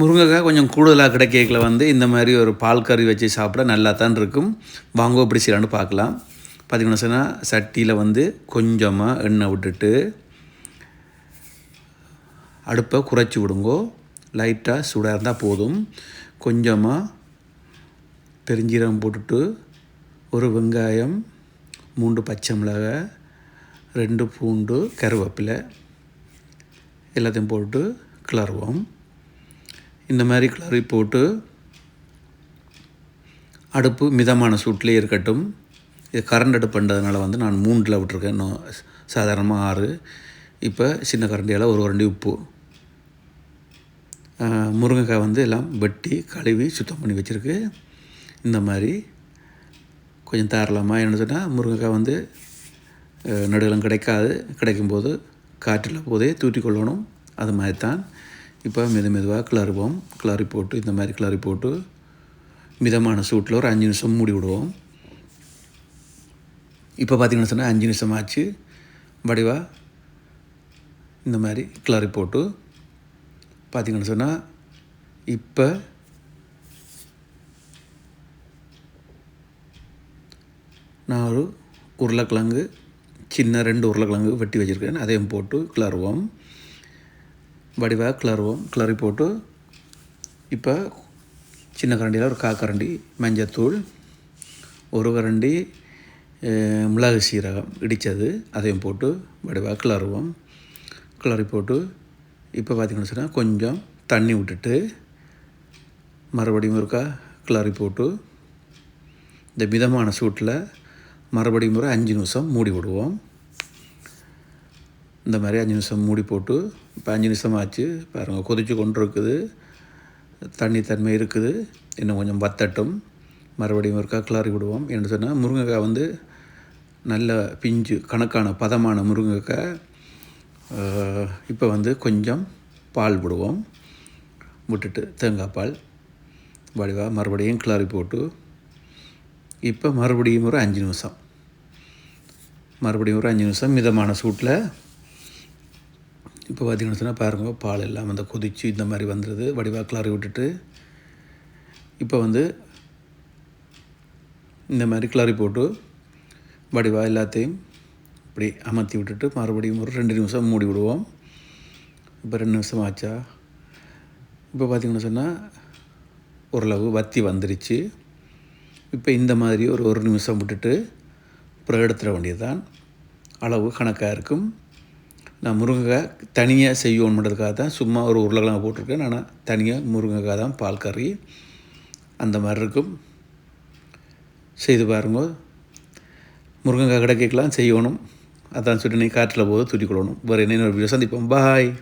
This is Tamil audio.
முருங்கைக்காய் கொஞ்சம் கூடுதலாக கிடைக்கல வந்து இந்த மாதிரி ஒரு பால் கறி வச்சு சாப்பிட நல்லா தான் இருக்கும். வாங்க எப்படி செய்யலான்னு பார்க்கலாம். பார்த்திங்கன்னா சொன்னால் சட்டியில் வந்து கொஞ்சமாக எண்ணெய் விட்டுட்டு அடுப்பை குறைச்சி விடுங்கோ. லைட்டாக சூடாக இருந்தால் போதும். கொஞ்சமாக பெருஞ்சீரகம் போட்டுட்டு ஒரு வெங்காயம் மூன்று பச்சை மிளகாய் ரெண்டு பூண்டு கருவேப்பிலை எல்லாத்தையும் போட்டு கிளறுவோம். இந்த மாதிரி கிளறி போட்டு அடுப்பு மிதமான சூட்லேயே இருக்கட்டும். இது கரண்ட் அடுப்புன்றதுனால வந்து நான் மூன்றில் விட்டுருக்கேன். இன்னும் சாதாரணமாக ஆறு. இப்போ சின்ன கரண்டியால் ஒரு கரண்டி உப்பு. முருங்கைக்காய் வந்து எல்லாம் வெட்டி கழுவி சுத்தம் பண்ணி வச்சுருக்கு. இந்த மாதிரி கொஞ்சம் தாராளமாக என்ன சொன்னால் முருங்கைக்காய் வந்து நடுகளும் கிடைக்காது. கிடைக்கும்போது காற்றில் போதே தூட்டி கொள்ளணும். அது மாதிரி தான் இப்போ மெது மெதுவாக கிளறுவோம். கிளறி போட்டு இந்த மாதிரி கிளறி போட்டு மிதமான சூட்டில் ஒரு அஞ்சு நிமிஷம் மூடி விடுவோம். இப்போ பார்த்திங்கன்னு சொன்னால் அஞ்சு நிமிஷம் ஆச்சு. வடிவாக இந்த மாதிரி கிளறி போட்டு பார்த்திங்கன்னு சொன்னால் இப்போ நான் ஒரு உருளைக்கிழங்கு சின்ன ரெண்டு உருளைக்கிழங்கு வெட்டி வச்சுருக்கேன் அதையும் போட்டு கிளறுவோம். வடிவாக கிளறுவோம் கிளறி போட்டு இப்போ சின்ன கரண்டியில் ஒரு காக்கரண்டி மஞ்சத்தூள் ஒரு கரண்டி மிளகு சீரகம் இடித்தது அதையும் போட்டு வடிவாக கிளறுவோம் கிளறி போட்டு இப்போ பார்த்திங்கன்னு சொன்னால் கொஞ்சம் தண்ணி விட்டுட்டு மறுபடியும் இருக்கா கிளறி போட்டு இந்த மிதமான சூட்டில் மறுபடியும் ஒரு அஞ்சு நிமிஷம் மூடி விடுவோம். இந்த மாதிரி அஞ்சு நிமிஷம் மூடி போட்டு இப்போ அஞ்சு நிமிஷம் ஆச்சு. பாருங்கள் கொதித்து கொண்டு இருக்குது தண்ணி தன்மை இருக்குது. இன்னும் கொஞ்சம் வத்தட்டும். மறுபடியும் ஒருக்கா கிளறி விடுவோம். என்று சொன்னால் முருங்கைக்காய் வந்து நல்ல பிஞ்சு கணக்கான பதமான முருங்கைக்காய். இப்போ வந்து கொஞ்சம் பால் விடுவோம். விட்டுட்டு தேங்காய் பால். வடிவாக மறுபடியும் கிளறி போட்டு இப்போ மறுபடியும் ஒரு அஞ்சு நிமிஷம். மறுபடியும் ஒரு அஞ்சு நிமிஷம் மிதமான சூட்டில் இப்போ பார்த்திங்கன்னு சொன்னால் பாருங்கள் பால் எல்லாம் வந்து கொதித்து இந்த மாதிரி வந்துடுது. வடிவாக கிளறி விட்டுட்டு இப்போ வந்து இந்த மாதிரி கிளறி போட்டு வடிவாக எல்லாத்தையும் இப்படி அமர்த்தி விட்டுட்டு மறுபடியும் ஒரு ரெண்டு நிமிஷம் மூடி விடுவோம். இப்போ ரெண்டு நிமிஷம் ஆச்சா? இப்போ பார்த்திங்கன்னு சொன்னால் ஓரளவு வத்தி வந்துருச்சு. இப்போ இந்த மாதிரி ஒரு ஒரு நிமிஷம் விட்டுட்டு அப்புறம் எடுத்துட வேண்டியதுதான். அளவு கணக்காக இருக்கும். நான் முருங்கைக்காய் தனியாக செய்யணுன்றதுக்காக தான் சும்மா ஒரு உருளைக்கிழங்கு போட்டிருக்கேன். ஆனால் தனியாக முருங்கைக்காய் தான் பால் கறி அந்த மாதிரி இருக்கும். செய்து பாருங்க. முருங்கைக்காய் கிடைக்கலாம் செய்யணும். அதான் சொல்லி நீ காற்றில் போது தூட்டிக்கொள்ளணும் வேறு என்ன ஒரு வீடியோ சந்திப்போம். பாய்